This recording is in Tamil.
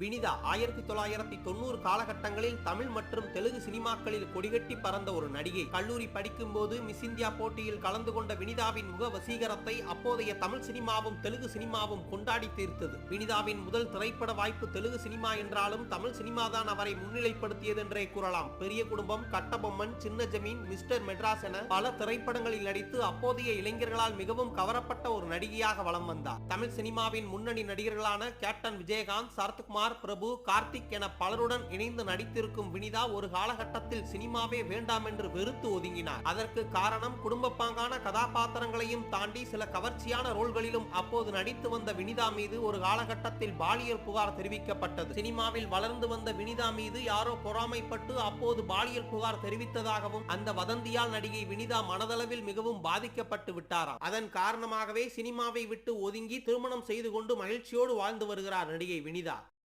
வினிதா ஆயிரத்தி தொள்ளாயிரத்தி தொண்ணூறு காலகட்டங்களில் தமிழ் மற்றும் தெலுங்கு சினிமாக்களில் கொடிகட்டி பறந்த ஒரு நடிகை. கல்லூரி படிக்கும் போது மிஸ் இந்தியா போட்டியில் கலந்து கொண்ட வினிதாவின் முக வசீகரத்தை அப்போதைய தமிழ் சினிமாவும் தெலுங்கு சினிமாவும் கொண்டாடி தீர்த்தது. வினிதாவின் முதல் திரைப்பட வாய்ப்பு தெலுங்கு சினிமா என்றாலும் தமிழ் சினிமாதான் அவரை முன்னிலைப்படுத்தியது என்றே கூறலாம். பெரிய குடும்பம் கட்டபொம்மன் சின்ன ஜமீன் மிஸ்டர் மெட்ராஸ் என பல திரைப்படங்களில் நடித்து அப்போதைய இளைஞர்களால் மிகவும் கவரப்பட்ட ஒரு நடிகையாக வலம் வந்தார். தமிழ் சினிமாவின் முன்னணி நடிகர்களான கேப்டன் விஜயகாந்த் சரத்குமார் பிரபு கார்த்திக் என பலருடன் இணைந்து நடித்திருக்கும் வினிதா ஒரு காலகட்டத்தில் சினிமாவே வேண்டாம் என்று வெறுத்து ஒதுங்கினார். அதற்கு காரணம் குடும்ப பாங்கான கதாபாத்திரங்களையும் தாண்டி சில கவர்ச்சியான ரோல்களிலும் அப்போது நடித்து வந்த வினிதா மீது ஒரு காலகட்டத்தில் பாலியல் புகார் தெரிவிக்கப்பட்டது. சினிமாவில் வளர்ந்து வந்த வினிதா மீது யாரோ பொறாமைப்பட்டு அப்போது பாலியல் புகார் தெரிவித்ததாகவும் அந்த வதந்தியால் நடிகை வினிதா மனதளவில் மிகவும் பாதிக்கப்பட்டு விட்டாராம். அதன் காரணமாகவே சினிமாவை விட்டு ஒதுங்கி திருமணம் செய்து கொண்டு மகிழ்ச்சியோடு வாழ்ந்து வருகிறார் நடிகை வினிதா.